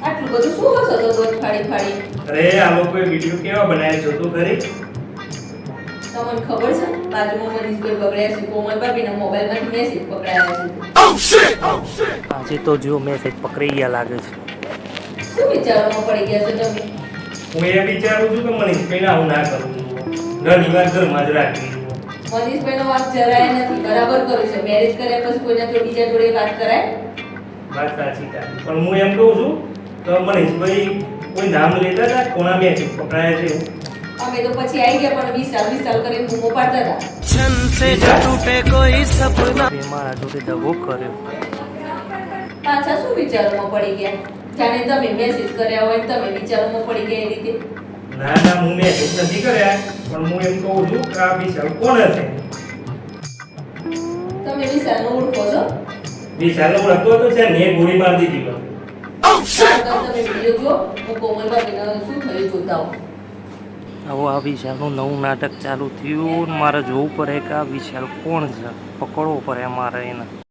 આટલું બધું શું હશે તો રોજ ફાડી ફાડી અરે આ લોકોએ વીડિયો કેવા બનાવ્યા છે તો ખરી? તમને ખબર છે? બાજુમાં મનીષભાઈ બગડ્યા છે કોમલ ભાભીના મોબાઈલમાંથી મેસેજ પકડાયા છે. આજે તો જો મેસેજ પકડાઈ ગયા લાગે છે. શું વિચારવામાં પડી ગયા છો તમે? હું એ વિચારું છું કે મનીષભાઈને આવું ના કરું. ઘણી વાર ઘરમાં જ રાખવી મનીશમેન્ટ નો વાત જરાય નથી. બરાબર કરું છે. મેરેજ કર્યા પછી કોઈના જોડે બીજા જોડે વાત કરાય? વાત સાચી તારી પણ હું એમ કહું છું તો મનીષભાઈ કોઈ નામ લેતા હતા? કોના મેં પકડાયા છે અમે તો પછી આવી ગયા પણ 20 સાલ 20 સાલ કરીને બૂમો પાડતા હતા. છન સે ટૂટે કોઈ સપના. એ મારા જોડે દગો કર્યો. પાછા શું વિચારમાં પડી ગયા? જાણે તમે મેસેજ કર્યા હોય તમે વિચારોમાં પડી ગયા એ રીતે. ના ના હું મેસેજ નથી કર્યા પણ હું એમ કહું છું કે આ વિશાલ કોણ હશે તમે વિશાલને ઓળખો છો? વિશાલનો ઓળખતો હતો છે ને ગોળી માર દીધી સારું તો તમે વીડિયો જો હું કોમલ શું થયું જોતા હોઉં હવે આ વિશાલનું નવું નાટક ચાલુ થયું ને મારે જોવું પડે કે આ વિશાલ કોણ છે? પકડવો પડે મારે એને.